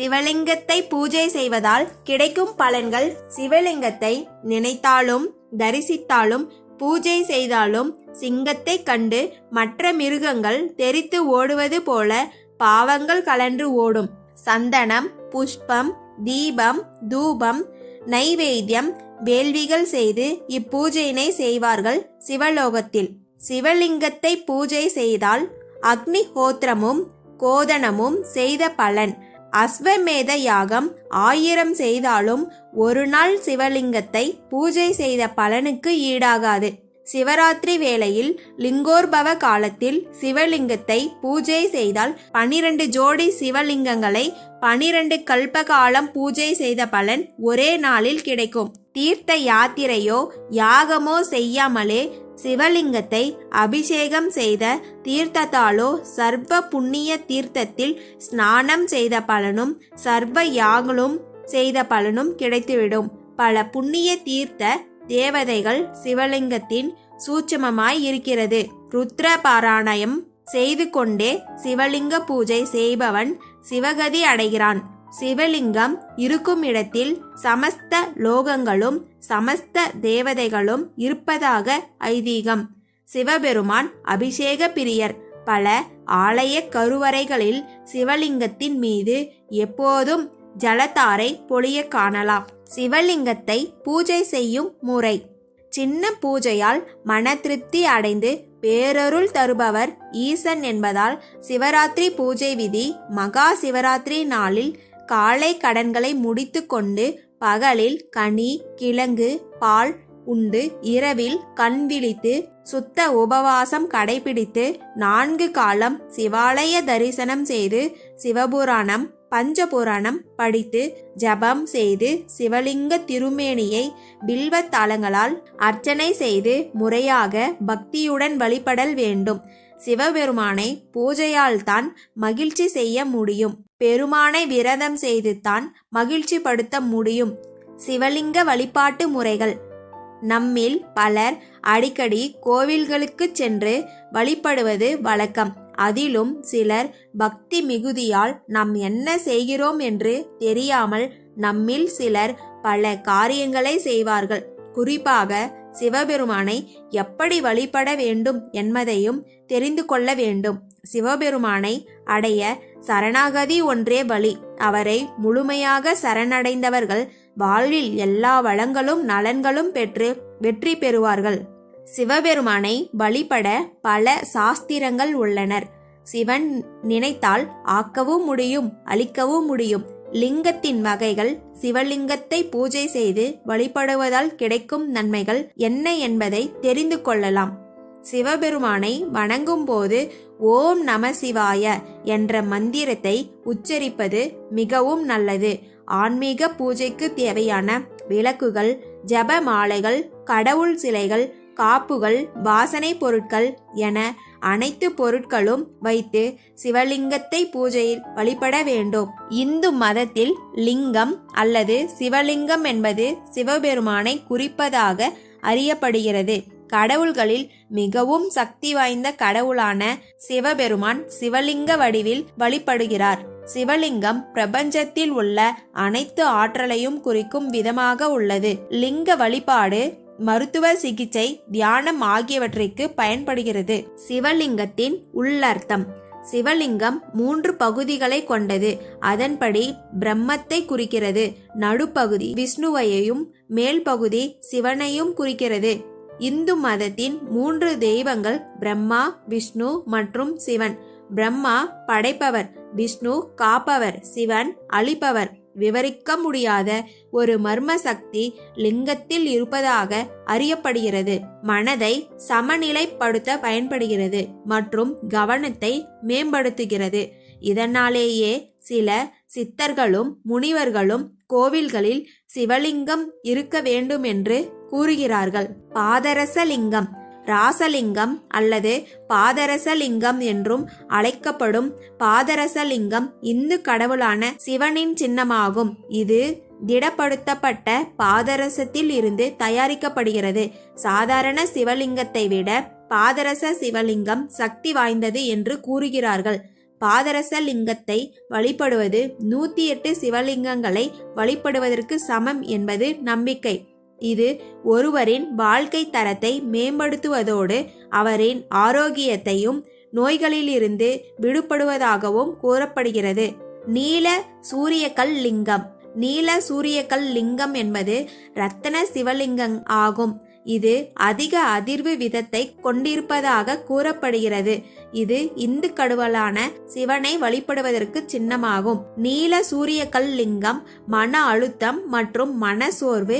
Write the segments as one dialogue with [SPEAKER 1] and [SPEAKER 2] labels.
[SPEAKER 1] சிவலிங்கத்தை பூஜை செய்வதால் கிடைக்கும் பலன்கள் சிவலிங்கத்தை நினைத்தாலும் தரிசித்தாலும் பூஜை செய்தாலும் சிங்கத்தை கண்டு மற்ற மிருகங்கள் தெரித்து ஓடுவது போல பாவங்கள் கலன்று ஓடும். சந்தனம் புஷ்பம் தீபம் தூபம் நைவேத்தியம் வேள்விகள் செய்து இப்பூஜையினை செய்வார்கள் சிவலோகத்தில். சிவலிங்கத்தை பூஜை செய்தால் அக்னிஹோத்திரமும் கோதனமும் செய்த பலன். அஸ்வமேத யாகம் ஆயிரம் செய்தாலும் ஒரு நாள் சிவலிங்கத்தை பூஜை செய்த பலனுக்கு ஈடாகாது. சிவராத்திரி வேளையில் லிங்கோர்பவ காலத்தில் சிவலிங்கத்தை பூஜை செய்தால் பனிரெண்டு ஜோடி சிவலிங்கங்களை பனிரெண்டு கல்பகாலம் பூஜை செய்த பலன் ஒரே நாளில் கிடைக்கும். தீர்த்த யாத்திரையோ யாகமோ செய்யாமலே சிவலிங்கத்தை அபிஷேகம் செய்த தீர்த்தத்தாலோ சர்வ புண்ணிய தீர்த்தத்தில் ஸ்நானம் செய்த பலனும் சர்வ யாகலும் செய்த பலனும் கிடைத்துவிடும். பல புண்ணிய தீர்த்த தேவதைகள் சிவலிங்கத்தின் சூட்சமமாய் இருக்கிறது. ருத்ர பாராயணம் செய்து கொண்டே சிவலிங்க பூஜை செய்பவன் சிவகதி அடைகிறான். சிவலிங்கம் இருக்கும் இடத்தில் சமஸ்த லோகங்களும் சமஸ்த தேவதைகளும் இருப்பதாக ஐதீகம். சிவபெருமான் அபிஷேக பிரியர். பல ஆலய கருவறைகளில் சிவலிங்கத்தின் மீது எப்போதும் ஜலதாரை பொழிய காணலாம். சிவலிங்கத்தை பூஜை செய்யும் முறை. சின்ன பூஜையால் மன திருப்தி அடைந்து பேரருள் தருபவர் ஈசன் என்பதால் சிவராத்திரி பூஜை விதி மகா சிவராத்திரி நாளில் காலை கடன்களை முடித்துக்கொண்டு பகலில் கனி கிழங்கு பால் உண்டு இரவில் கண் விழித்து சுத்த உபவாசம் கடைபிடித்து நான்கு காலம் சிவாலய தரிசனம் செய்து சிவபுராணம் பஞ்சபுராணம் படித்து ஜபம் செய்து சிவலிங்க திருமேனியை பில்வத்தாளங்களால் அர்ச்சனை செய்து முறையாக பக்தியுடன் வழிபடல் வேண்டும். சிவபெருமானை பூஜையால் தான் மகிழ்ச்சி செய்ய முடியும். பெருமானை விரதம் செய்து தான் மகிழ்ச்சி படுத்த முடியும். சிவலிங்க வழிபாட்டு முறைகள். நம்மில் பலர் அடிக்கடி கோவில்களுக்கு சென்று வழிபடுவது வழக்கம். அதிலும் சிலர் பக்தி மிகுதியால் நாம் என்ன செய்கிறோம் என்று தெரியாமல் நம்மில் சிலர் பல காரியங்களை செய்வார்கள். குறிப்பாக சிவபெருமானை எப்படி வழிபட வேண்டும் என்பதையும் தெரிந்து கொள்ள வேண்டும். சிவபெருமானை அடைய சரணாகதி ஒன்றே வழி அவரை முழுமையாக சரணடைந்தவர்கள் வாழ்வில் எல்லா வளங்களும் நலன்களும் பெற்று வெற்றி பெறுவார்கள். சிவபெருமானை வழிபட பல சாஸ்திரங்கள் உள்ளனர். சிவன் நினைத்தால் ஆக்கவும் முடியும் அழிக்கவும் முடியும். லிங்கத்தின் வகைகள் சிவலிங்கத்தை பூஜை செய்து வழிபடுவதால் கிடைக்கும் நன்மைகள் என்ன என்பதை தெரிந்து கொள்ளலாம். சிவபெருமானை வணங்கும் போது ஓம் நம சிவாய என்ற மந்திரத்தை உச்சரிப்பது மிகவும் நல்லது. ஆன்மீக பூஜைக்கு தேவையான விளக்குகள் ஜப மாலைகள் கடவுள் சிலைகள் காப்புகள் வாசனை பொருட்கள் என அனைத்து பொருட்களும் வைத்து சிவலிங்கத்தை பூஜையில் வழிபட வேண்டும். இந்து மதத்தில் லிங்கம் அல்லது சிவலிங்கம் என்பது சிவபெருமானை குறிப்பதாக அறியப்படுகிறது. கடவுள்களில் மிகவும் சக்தி வாய்ந்த கடவுளான சிவபெருமான் சிவலிங்க வடிவில் வழிபடுகிறார். சிவலிங்கம் பிரபஞ்சத்தில் உள்ள அனைத்து ஆற்றலையும் குறிக்கும் விதமாக உள்ளது. லிங்க வழிபாடு மருத்துவ சிகிச்சை தியானம் ஆகியவற்றிற்கு பயன்படுகிறது. சிவலிங்கத்தின் உள்ளர்த்தம். சிவலிங்கம் மூன்று பகுதிகளை கொண்டது. அதன்படி பிரம்மத்தை குறிக்கிறது. நடுப்பகுதி விஷ்ணுவையையும் மேல் பகுதி சிவனையும் குறிக்கிறது. இந்து மதத்தின் மூன்று தெய்வங்கள் பிரம்மா விஷ்ணு மற்றும் சிவன். பிரம்மா படைப்பவர் விஷ்ணு காப்பவர் சிவன் அழிப்பவர். விவரிக்க முடியாத ஒரு மர்ம சக்தி லிங்கத்தில் இருப்பதாக அறியப்படுகிறது. மனதை சமநிலைப்படுத்த பயன்படுகிறது மற்றும் கவனத்தை மேம்படுத்துகிறது. இதனாலேயே சில சித்தர்களும் முனிவர்களும் கோவில்களில் சிவலிங்கம் இருக்க வேண்டும் என்று கூறுகிறார்கள். பாதரசலிங்கம் ராசலிங்கம் அல்லது பாதரசலிங்கம் என்றும் அழைக்கப்படும் பாதரசலிங்கம் இந்து கடவுளான சிவனின் சின்னமாகும். இது திடப்படுத்தப்பட்ட பாதரசத்தில் இருந்து தயாரிக்கப்படுகிறது. சாதாரண சிவலிங்கத்தை விட பாதரச சிவலிங்கம் சக்தி வாய்ந்தது என்று கூறுகிறார்கள். பாதரச லிங்கத்தை வழிபடுவது நூத்தி எட்டு சிவலிங்கங்களை வழிபடுவதற்கு சமம் என்பது நம்பிக்கை. இது ஒருவரின் வாழ்க்கை தரத்தை மேம்படுத்துவதோடு அவரின் ஆரோக்கியத்தையும் நோய்களிலிருந்து விடுபடுவதாகவும் கூறப்படுகிறது. நீல சூரியக்கல் லிங்கம். நீல சூரியக்கல் லிங்கம் என்பது ரத்தன சிவலிங்கம் ஆகும். இது அதிக அதிர்வு விதத்தை கொண்டிருப்பதாக கூறப்படுகிறது. இது இந்து கடவுளான சிவனை வழிபடுவதற்கு சின்னமாகும். நீல சூரியக்கல் லிங்கம் மன அழுத்தம் மற்றும் மன சோர்வு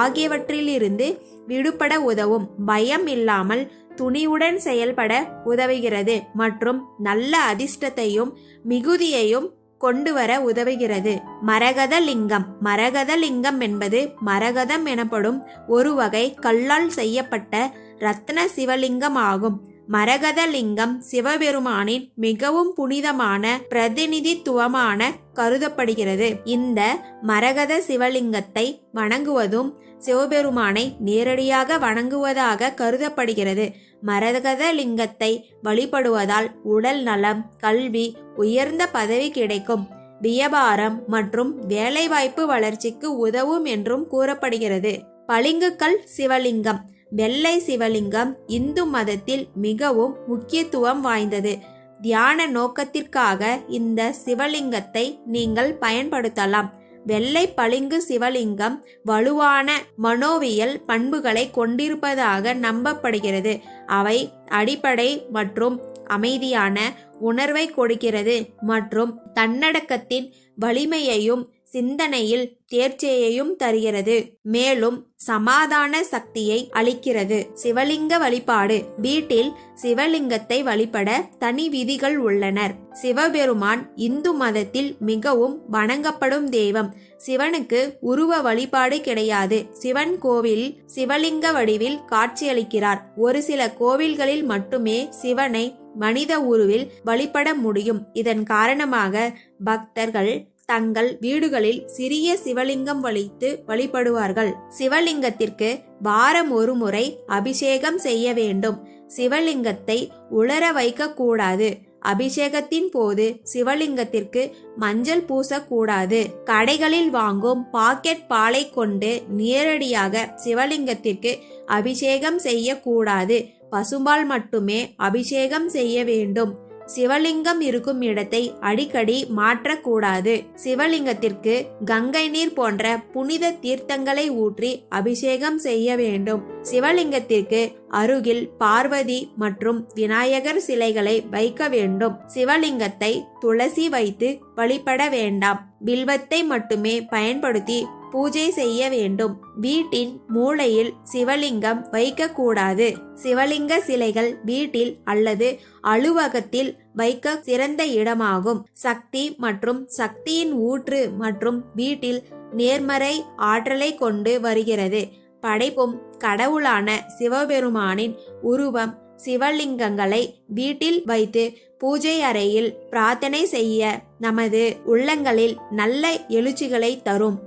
[SPEAKER 1] ஆகியவற்றிலிருந்து விடுபட உதவும். பயம் இல்லாமல் துணிவுடன் செயல்பட உதவுகிறது மற்றும் நல்ல அதிர்ஷ்டத்தையும் மிகுதியையும் கொண்டு வர உதவுகிறது. மரகத லிங்கம் மரகத லிங்கம் என்பது மரகதம் எனப்படும் ஒரு வகை கல்லால் செய்யப்பட்ட ரத்ன சிவலிங்கம் ஆகும் மரகத லிங்கம் சிவபெருமானின் மிகவும் புனிதமான பிரதிநிதித்துவமான கருதப்படுகிறது. இந்த மரகத சிவலிங்கத்தை வணங்குவதும் சிவபெருமானை நேரடியாக வணங்குவதாக கருதப்படுகிறது. மரகதலிங்கத்தை வழிபடுவதால் உடல் நலம் கல்வி உயர்ந்த பதவி கிடைக்கும். வியாபாரம் மற்றும் வேலைவாய்ப்பு வளர்ச்சிக்கு உதவும் என்றும் கூறப்படுகிறது. பளிங்குக்கல் சிவலிங்கம். வெள்ளை சிவலிங்கம் இந்து மதத்தில் மிகவும் முக்கியத்துவம் வாய்ந்தது. தியான நோக்கத்திற்காக இந்த சிவலிங்கத்தை நீங்கள் பயன்படுத்தலாம். வெள்ளை பளிங்கு சிவலிங்கம் வலுவான மனோவியல் பண்புகளை கொண்டிருப்பதாக நம்பப்படுகிறது. அவை அடிப்படை மற்றும் அமைதியான உணர்வை கொடுக்கிறது மற்றும் தன்னடக்கத்தின் வலிமையையும் சிந்தனையில் தேர்ச்சியையும் தருகிறது. மேலும் சமாதான சக்தியை அளிக்கிறது. சிவலிங்க வழிபாடு. வீட்டில் சிவலிங்கத்தை வழிபட தனி விதிகள் உள்ளனர். சிவபெருமான் இந்து மதத்தில் மிகவும் வணங்கப்படும் தெய்வம். சிவனுக்கு உருவ வழிபாடு கிடையாது. சிவன் கோவில் சிவலிங்க வடிவில் காட்சியளிக்கிறார். ஒரு சில கோவில்களில் மட்டுமே சிவனை மனித உருவில் வழிபட முடியும். இதன் காரணமாக பக்தர்கள் தங்கள் வீடுகளில் சிறிய சிவலிங்கம் வைத்து வழிபடுவார்கள். சிவலிங்கத்திற்கு வாரம் ஒரு முறை அபிஷேகம் செய்ய வேண்டும். சிவலிங்கத்தை உலர வைக்கக்கூடாது. அபிஷேகத்தின் போது சிவலிங்கத்திற்கு மஞ்சள் பூசக்கூடாது. கடைகளில் வாங்கும் பாக்கெட் பாலை கொண்டு நேரடியாக சிவலிங்கத்திற்கு அபிஷேகம் செய்யக்கூடாது. பசும்பால் மட்டுமே அபிஷேகம் செய்ய வேண்டும். சிவலிங்கம் இருக்கும் இடத்தை அடிக்கடி மாற்றக்கூடாது. சிவலிங்கத்திற்கு கங்கை நீர் போன்ற புனித தீர்த்தங்களை ஊற்றி அபிஷேகம் செய்ய வேண்டும். சிவலிங்கத்திற்கு அருகில் பார்வதி மற்றும் விநாயகர் சிலைகளை வைக்க வேண்டும். சிவலிங்கத்தை துளசி வைத்து வழிபட வேண்டாம். பில்வத்தை மட்டுமே பயன்படுத்தி பூஜை செய்ய வேண்டும். வீட்டின் மூலையில் சிவலிங்கம் வைக்கக்கூடாது. சிவலிங்க சிலைகள் வீட்டில் அல்லது அலுவலகத்தில் வைக்க சிறந்த இடமாகும். சக்தி மற்றும் சக்தியின் ஊற்று மற்றும் வீட்டில் நேர்மறை ஆற்றலை கொண்டு வருகிறது. படைப்பும் கடவுளான சிவபெருமானின் உருவம் சிவலிங்கங்களை வீட்டில் வைத்து பூஜை அறையில் பிரார்த்தனை செய்ய நமது உள்ளங்களில் நல்ல எழுச்சிகளை தரும்.